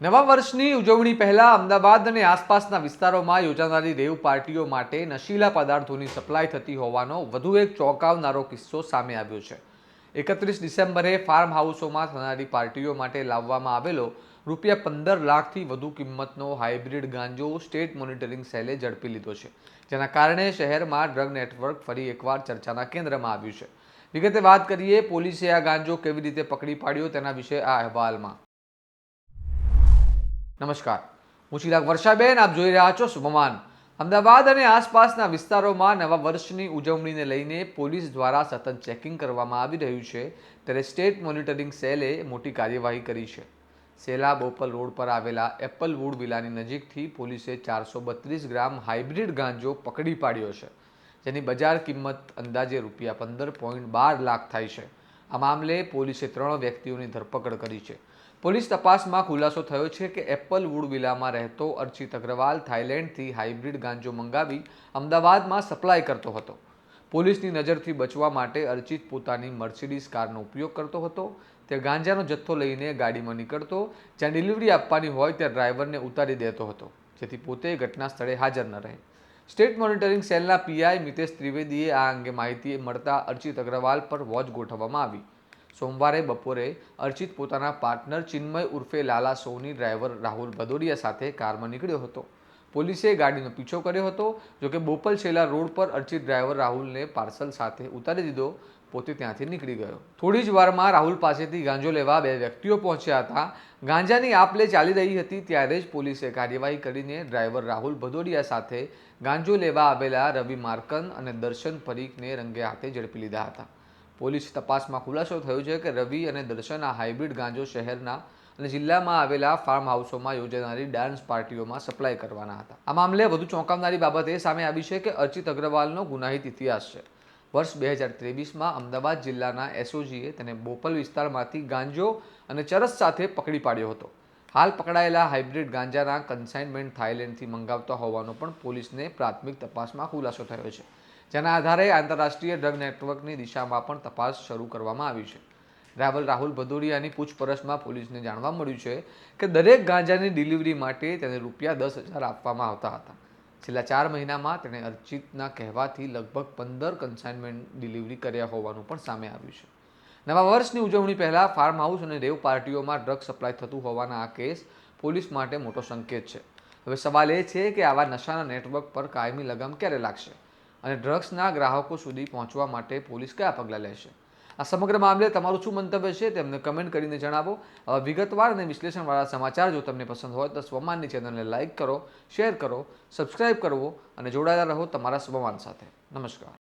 નવા વર્ષની ઉજવણી પહેલા અમદાવાદ અને આસપાસના વિસ્તારોમાં યોજાનારી રેવ પાર્ટીઓ માટે નશીલા પદાર્થોની સપ્લાય થતી હોવાનો વધુ એક ચોંકાવનારો કિસ્સો સામે આવ્યો છે. એકત્રીસ ડિસેમ્બરે ફાર્મ હાઉસોમાં થનારી પાર્ટીઓ માટે લાવવામાં આવેલો રૂપિયા પંદર લાખથી વધુ કિંમતનો હાઇબ્રિડ ગાંજો સ્ટેટ મોનિટરિંગ સેલે ઝડપી લીધો છે. જેના કારણે શહેરમાં ડ્રગ નેટવર્ક ફરી એકવાર ચર્ચાના કેન્દ્રમાં આવ્યું છે. વિગતે વાત કરીએ, પોલીસે આ ગાંજો કેવી રીતે પકડી પાડ્યો તેના વિશે આ અહેવાલમાં. નમસ્કાર. હું ચિરાગ વર્ષાબેન, આપ જોઈ રહ્યા છો શુભમાન. અમદાવાદ અને આસપાસના વિસ્તારોમાં નવા વર્ષની ઉજવણીને લઈને પોલીસ દ્વારા સતત ચેકિંગ કરવામાં આવી રહ્યું છે. ત્યારે સ્ટેટ મોનિટરિંગ સેલે મોટી કાર્યવાહી કરી છે. સેલા બોપલ રોડ પર આવેલા એપલ વુડ વિલાની નજીકથી પોલીસે ચારસો બત્રીસ ગ્રામ હાઇબ્રિડ ગાંજો પકડી પાડ્યો છે. જેની બજાર કિંમત અંદાજે રૂપિયા પંદર પોઈન્ટ બાર લાખ થાય છે. આ મામલે પોલીસે ત્રણ વ્યક્તિઓની ધરપકડ કરી છે. પોલીસ તપાસમાં ખુલાસો થયો છે કે એપલ વુડ વિલામાં રહેતો અર્ચિત અગ્રવાલ થાઇલેન્ડથી હાઇબ્રિડ ગાંજો મંગાવી અમદાવાદમાં સપ્લાય કરતો હતો. પોલીસની નજરથી બચવા માટે અર્ચિત પોતાની મર્સિડીઝ કારનો ઉપયોગ કરતો હતો. તે ગાંજાનો જથ્થો લઈને ગાડીમાં નીકળતો, જ્યાં ડિલિવરી આપવાની હોય ત્યાં ડ્રાઈવરને ઉતારી દેતો હતો, જેથી પોતે ઘટના સ્થળે હાજર ન રહે. સ્ટેટ મોનિટરિંગ સેલના પીઆઈ મિતેશ ત્રિવેદીએ આ અંગે માહિતી મળતા અર્ચિત અગ્રવાલ પર વોચ ગોઠવવામાં આવી. સોમવારે બપોરે અર્ચિત પોતાના પાર્ટનર ચિન્મય ઉર્ફે લાલા સોની ડ્રાઈવર રાહુલ ભદોડિયા સાથે કારમાં નીકળ્યો હતો. પોલીસે ગાડીનો પીછો કર્યો હતો જોકે બોપલ છેલ્લા રોડ પર અર્ચિત ડ્રાઈવર રાહુલને પાર્સલ સાથે ઉતારી દીધો, પોતે ત્યાંથી નીકળી ગયો. થોડી જ વારમાં રાહુલ પાસેથી ગાંજો લેવા બે વ્યક્તિઓ પહોંચ્યા હતા. ગાંજાની આપલે ચાલી રહી હતી ત્યારે જ પોલીસે કાર્યવાહી કરીને ડ્રાઈવર રાહુલ ભદોડિયા સાથે ગાંજો લેવા આવેલા રવિ માર્કન અને દર્શન પરીખને રંગે હાથે ઝડપી લીધા હતા. પોલીસ તપાસમાં ખુલાસો થયો છે કે રવિ અને દર્શન આ હાઇબ્રિડ ગાંજો શહેરના અને જિલ્લામાં આવેલા ફાર્મ હાઉસોમાં યોજાનારી ડાન્સ પાર્ટીઓમાં સપ્લાય કરવાના હતા. આ મામલે વધુ ચોંકાવનારી બાબત એ સામે આવી છે કે અર્ચિત અગ્રવાલનો ગુનાહિત ઇતિહાસ છે. વર્ષ બે હજાર ત્રેવીસમાં અમદાવાદ જિલ્લાના એસઓજીએ તેને બોપલ વિસ્તારમાંથી ગાંજો અને ચરસ સાથે પકડી પાડ્યો હતો. હાલ પકડાયેલા હાઇબ્રિડ ગાંજાના કન્સાઇનમેન્ટ થાઇલેન્ડથી મંગાવતા હોવાનો પણ પોલીસને પ્રાથમિક તપાસમાં ખુલાસો થયો છે. જેના આધારે આંતરરાષ્ટ્રીય ડ્રગ નેટવર્કની દિશામાં પણ તપાસ શરૂ કરવામાં આવી છે. રાવલ રાહુલ ભદોરિયાની પૂછપરછમાં પોલીસને જાણવા મળ્યું છે કે દરેક ગાંજાની ડિલિવરી માટે તેને રૂપિયા દસ હજાર આપવામાં આવતા હતા. છેલ્લા ચાર મહિનામાં તેણે અર્ચિતના કહેવાથી લગભગ પંદર કન્સાઇનમેન્ટ ડિલિવરી કર્યા હોવાનું પણ સામે આવ્યું છે. નવા વર્ષની ઉજવણી પહેલાં ફાર્મ હાઉસ અને રેવ પાર્ટીઓમાં ડ્રગ સપ્લાય થતું હોવાના આ કેસ પોલીસ માટે મોટો સંકેત છે. હવે સવાલ એ છે કે આવા નશાના નેટવર્ક પર કાયમી લગામ ક્યારે લાગશે? અને ડ્રગ્સના ગ્રાહકો સુધી પહોંચવા માટે પોલીસ કયા પગલાં લેશે? આ સમગ્ર મામલે તમારું શું મંતવ્ય છે તેમને કમેન્ટ કરીને જણાવો. આવા વિગતવાર અને વિશ્લેષણવાળા સમાચાર જો તમને પસંદ હોય તો સ્વમાનની ચેનલને લાઇક કરો, શેર કરો, સબસ્ક્રાઇબ કરવો અને જોડાયેલા રહો તમારા સ્વમાન સાથે. નમસ્કાર.